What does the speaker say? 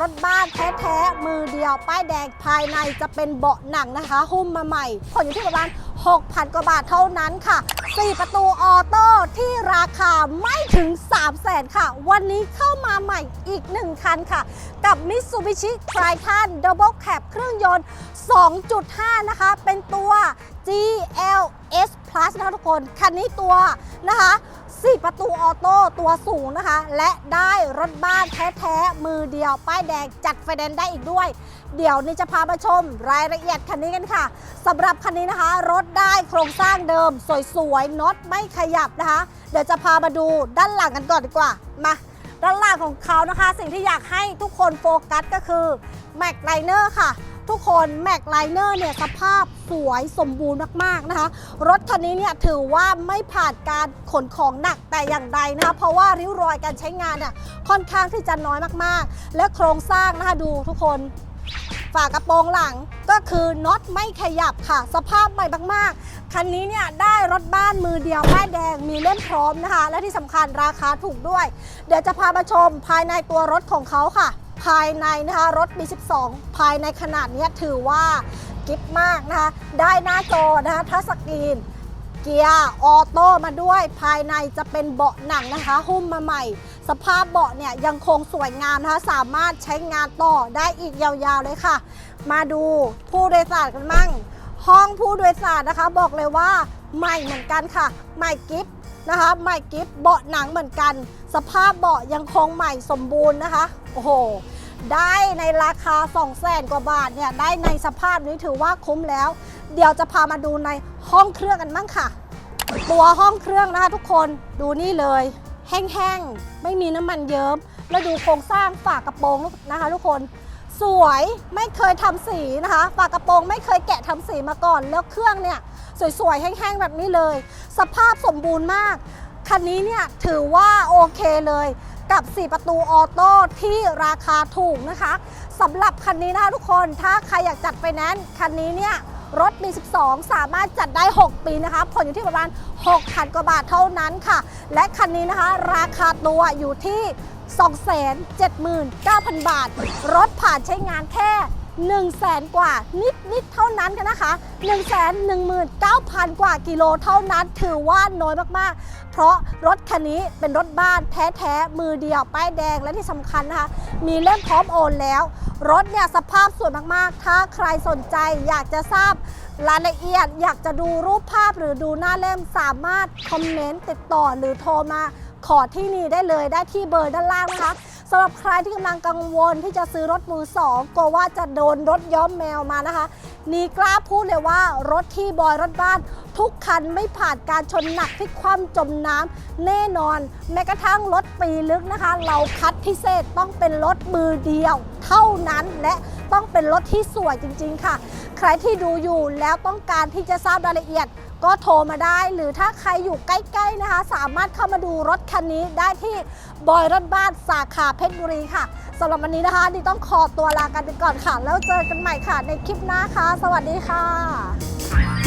รถบ้านแท้ๆมือเดียว ป้ายแดงภายในจะเป็นเบาะหนังนะคะ หุ้มมาใหม่ ผ่อนอยู่ที่ประมาณ6,000 กว่าบาทเท่านั้นค่ะ 4 ประตูออโต้ที่ราคาไม่ถึง 3 0 0แสนค่ะ วันนี้เข้ามาใหม่อีก 1 คันค่ะ กับ Mitsubishi Triton Double Cab เครื่องยนต์ 2.5 นะคะ เป็นตัว GLS Plus นะคะทุกคน คันนี้ตัวนะคะ 4 ประตูออโต้ตัวสูงนะคะ และได้รถบ้านแท้ๆ มือเดียว ป้ายแดงจัดไฟแนนซ์ได้อีกด้วย เดี๋ยวนี้จะพามาชมรายละเอียดคันนี้กันค่ะสำหรับคันนี้นะคะ รถได้โครงสร้างเดิม สวยๆน็อตไม่ขยับนะคะ เดี๋ยวจะพามาดูด้านหลังกันก่อนดีกว่ามาด้านหลังของเขานะคะ สิ่งที่อยากให้ทุกคนโฟกัสก็คือแม็กไลเนอร์ค่ะ ทุกคนแม็กไลเนอร์เนี่ยสภาพสวยสมบูรณ์มากๆนะคะ รถคันนี้เนี่ยถือว่าไม่ผ่านการขนของหนักแต่อย่างใดนะคะ เพราะว่าริ้วรอยการใช้งานเนี่ยค่อนข้างที่จะน้อยมากๆ และโครงสร้างนะคะดูทุกคนฝากระโปรงหลังก็คือน็อตไม่ขยับค่ะ สภาพใหม่มากๆ คันนี้เนี่ยได้รถบ้านมือเดียวป้ายแดงมีเล่มพร้อมนะคะ และที่สำคัญราคาถูกด้วย เดี๋ยวจะพามาชมภายในตัวรถของเขาค่ะ ภายในนะคะรถ B12 ภายในขนาดเนี้ยถือว่ากิฟมากนะคะได้หน้าจอนะคะทัชสกรีนเกียร์ออโต้มาด้วยภายในจะเป็นเบาะหนังนะคะ หุ้มมาใหม่ สภาพเบาะเนี่ยยังคงสวยงามนะคะสามารถใช้งานต่อได้อีกยาวๆเลยค่ะ มาดูผู้โดยสารกันมั่ง ห้องผู้โดยสารนะคะ บอกเลยว่าใหม่เหมือนกันค่ะ ใหม่กิฟนะคะใหม่กิฟเบาะหนังเหมือนกัน สภาพเบาะยังคงใหม่สมบูรณ์นะคะ โอ้โห ได้ในราคา 2 0 0แสนกว่าบาทเนี่ย ได้ในสภาพนี้ถือว่าคุ้มแล้ว เดี๋ยวจะพามาดูในห้องเครื่องกันบ้างค่ะ ตัวห้องเครื่องนะคะทุกคน ดูนี่เลย แห้งๆ ไม่มีน้ำมันเยิ้ม แล้วดูโครงสร้างฝากระโปรงนะคะทุกคน สวย ไม่เคยทำสีนะคะ ฝากระโปรงไม่เคยแกะทำสีมาก่อน แล้วเครื่องเนี่ยสวยๆ แห้งๆ แบบนี้เลย สภาพสมบูรณ์มาก คันนี้เนี่ยถือว่า อเคเลยกับ 4 ประตูออโต้ที่ราคาถูกนะคะสำหรับคันนี้นะทุกคนถ้าใครอยากจัดไฟแนนซ์คันนี้เนี่ยรถ B12 สามารถจัดได้ 6 ปีนะคะผ่อนอยู่ที่ประมาณ6,000กว่าบาทเท่านั้นค่ะ และคันนี้นะคะราคาตัวอยู่ที่ 279,000 บาท รถผ่านใช้งานแค่ 1 0 0 0 0แสนกว่านิดนิดๆเท่านั้นกันนะคะ1 1 9 0 0 0 กว่ากิโลเท่านั้นถือว่าน้อยมากๆ เพราะรถคันนี้เป็นรถบ้านแท้ๆ มือเดียวป้ายแดงและที่สำคัญนะคะ มีเล่มพร้อมโอนแล้ว รถเนี่ยสภาพสวยมากๆ ถ้าใครสนใจอยากจะทราบรายละเอียดอยากจะดูรูปภาพหรือดูหน้าเล่มสามารถคอมเมนต์ติดต่อหรือโทรมาขอที่นี่ได้เลยได้ที่เบอร์ด้านล่างนะคะ สำหรับใครที่กำลังกังวลที่จะซื้อรถมือสองกลัวว่าจะโดนรถย้อมแมวมานะคะ นี่กล้าพูดเลยว่ารถที่บอยรถบ้าน ทุกคันไม่ผ่านการชนหนักที่คว่ำจมน้ำแน่นอน แม้กระทั่งรถปีลึกนะคะ เราคัดพิเศษต้องเป็นรถมือเดียว เท่านั้นและต้องเป็นรถที่สวยจริง ๆ ค่ะ ใครที่ดูอยู่แล้วต้องการที่จะทราบรายละเอียด ก็โทรมาได้หรือถ้าใครอยู่ใกล้ๆนะคะ สามารถเข้ามาดูรถคันนี้ได้ที่บอยรถบ้านสาขาเพชรบุรีค่ะสำหรับวันนี้นะคะดิต้องขอตัวลากันไปก่อนค่ะ แล้วเจอกันใหม่ค่ะในคลิปหน้าค่ะ สวัสดีค่ะ